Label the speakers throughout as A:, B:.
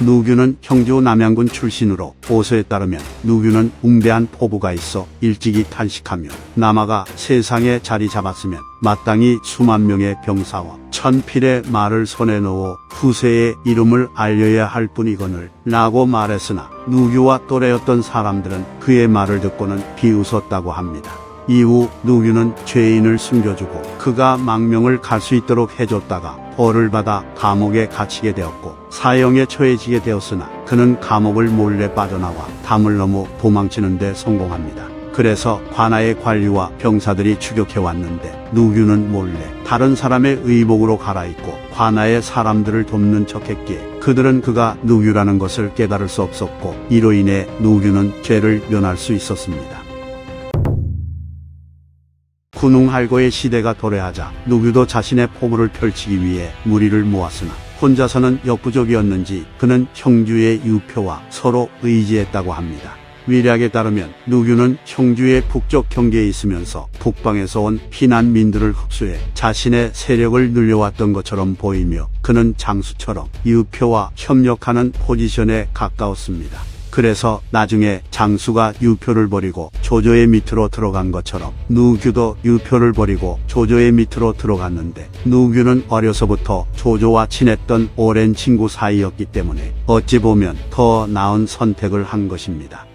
A: 누규는 형주 남양군 출신으로 오서에 따르면 누규는 웅대한 포부가 있어 일찍이 탄식하며 남아가 세상에 자리 잡았으면 마땅히 수만 명의 병사와 천필의 말을 손에 넣어 후세의 이름을 알려야 할 뿐이거늘 라고 말했으나 누규와 또래였던 사람들은 그의 말을 듣고는 비웃었다고 합니다. 이후 누규는 죄인을 숨겨주고 그가 망명을 갈 수 있도록 해줬다가 벌을 받아 감옥에 갇히게 되었고 사형에 처해지게 되었으나 그는 감옥을 몰래 빠져나와 담을 넘어 도망치는 데 성공합니다. 그래서 관아의 관리와 병사들이 추격해 왔는데 누규는 몰래 다른 사람의 의복으로 갈아입고 관아의 사람들을 돕는 척했기에 그들은 그가 누규라는 것을 깨달을 수 없었고 이로 인해 누규는 죄를 면할 수 있었습니다. 군웅할거의 시대가 도래하자 누규도 자신의 포부를 펼치기 위해 무리를 모았으나 혼자서는 역부족이었는지 그는 형주의 유표와 서로 의지했다고 합니다. 위략에 따르면 누규는 형주의 북쪽 경계에 있으면서 북방에서 온 피난민들을 흡수해 자신의 세력을 늘려왔던 것처럼 보이며 그는 장수처럼 유표와 협력하는 포지션에 가까웠습니다. 그래서 나중에 장수가 유표를 버리고 조조의 밑으로 들어간 것처럼 누규도 유표를 버리고 조조의 밑으로 들어갔는데 누규는 어려서부터 조조와 친했던 오랜 친구 사이였기 때문에 어찌 보면 더 나은 선택을 한 것입니다.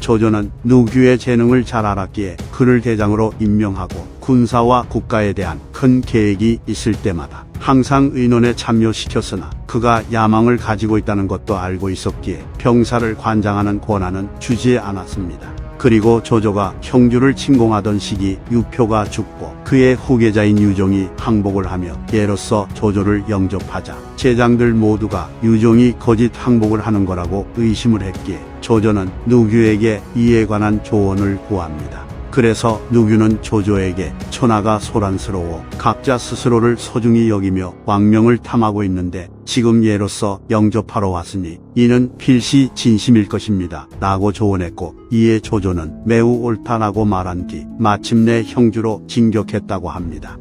A: 조조는 누규의 재능을 잘 알았기에 그를 대장으로 임명하고 군사와 국가에 대한 큰 계획이 있을 때마다 항상 의논에 참여시켰으나 그가 야망을 가지고 있다는 것도 알고 있었기에 병사를 관장하는 권한은 주지 않았습니다. 그리고 조조가 형주를 침공하던 시기 유표가 죽고 그의 후계자인 유종이 항복을 하며 예로서 조조를 영접하자 제장들 모두가 유종이 거짓 항복을 하는 거라고 의심을 했기에 조조는 누규에게 이에 관한 조언을 구합니다. 그래서 누규는 조조에게 천하가 소란스러워 각자 스스로를 소중히 여기며 왕명을 탐하고 있는데 지금 예로서 영접하러 왔으니 이는 필시 진심일 것입니다. 라고 조언했고 이에 조조는 매우 옳다라고 말한 뒤 마침내 형주로 진격했다고 합니다.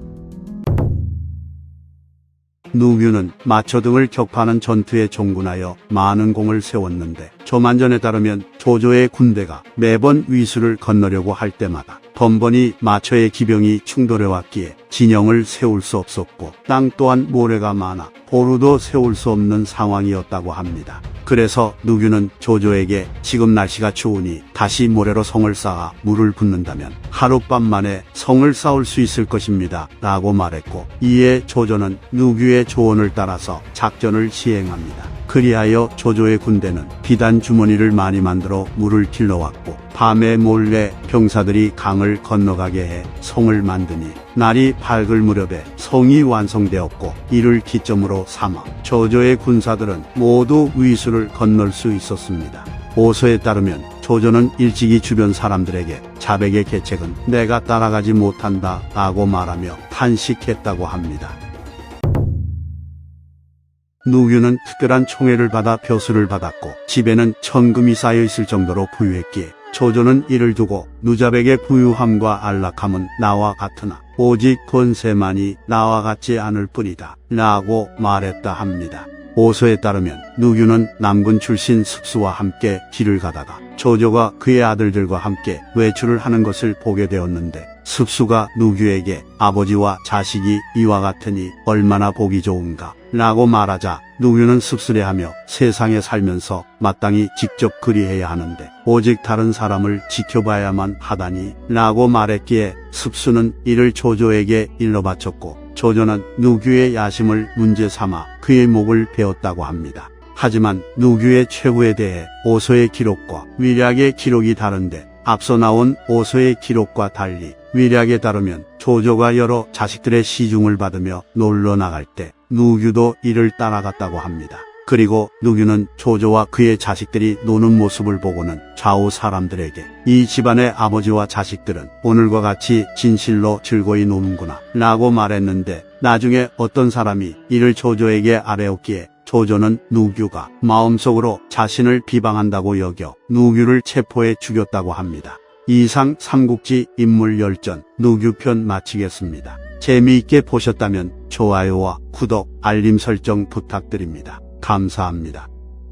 A: 누규는 마초 등을 격파하는 전투에 종군하여 많은 공을 세웠는데 조만전에 따르면 조조의 군대가 매번 위수를 건너려고 할 때마다 번번이 마초의 기병이 충돌해 왔기에 진영을 세울 수 없었고 땅 또한 모래가 많아 보루도 세울 수 없는 상황이었다고 합니다. 그래서 누규는 조조에게 지금 날씨가 추우니 다시 모래로 성을 쌓아 물을 붓는다면 하룻밤 만에 성을 쌓을 수 있을 것입니다. 라고 말했고 이에 조조는 누규의 조언을 따라서 작전을 시행합니다. 그리하여 조조의 군대는 비단 주머니를 많이 만들어 물을 길러왔고 밤에 몰래 병사들이 강을 건너가게 해 성을 만드니 날이 밝을 무렵에 성이 완성되었고 이를 기점으로 삼아 조조의 군사들은 모두 위수를 건널 수 있었습니다. 오서에 따르면 조조는 일찍이 주변 사람들에게 자백의 계책은 내가 따라가지 못한다 라고 말하며 탄식했다고 합니다. 누규는 특별한 총애를 받아 벼슬을 받았고 집에는 천금이 쌓여 있을 정도로 부유했기에 조조는 이를 두고 누자백의 부유함과 안락함은 나와 같으나 오직 권세만이 나와 같지 않을 뿐이다 라고 말했다 합니다. 오서에 따르면 누규는 남군 출신 습수와 함께 길을 가다가 조조가 그의 아들들과 함께 외출을 하는 것을 보게 되었는데 습수가 누규에게 아버지와 자식이 이와 같으니 얼마나 보기 좋은가 라고 말하자 누규는 씁쓸해하며 세상에 살면서 마땅히 직접 그리해야 하는데 오직 다른 사람을 지켜봐야만 하다니 라고 말했기에 습수는 이를 조조에게 일러 바쳤고 조조는 누규의 야심을 문제 삼아 그의 목을 베었다고 합니다. 하지만 누규의 최후에 대해 오서의 기록과 위략의 기록이 다른데 앞서 나온 오서의 기록과 달리 위략에 따르면 조조가 여러 자식들의 시중을 받으며 놀러 나갈 때 누규도 이를 따라갔다고 합니다. 그리고 누규는 조조와 그의 자식들이 노는 모습을 보고는 좌우 사람들에게 이 집안의 아버지와 자식들은 오늘과 같이 진실로 즐거이 노는구나 라고 말했는데 나중에 어떤 사람이 이를 조조에게 아뢰었기에 조조는 누규가 마음속으로 자신을 비방한다고 여겨 누규를 체포해 죽였다고 합니다. 이상 삼국지 인물 열전 누규편 마치겠습니다. 재미있게 보셨다면 좋아요와 구독, 알림 설정 부탁드립니다. 감사합니다.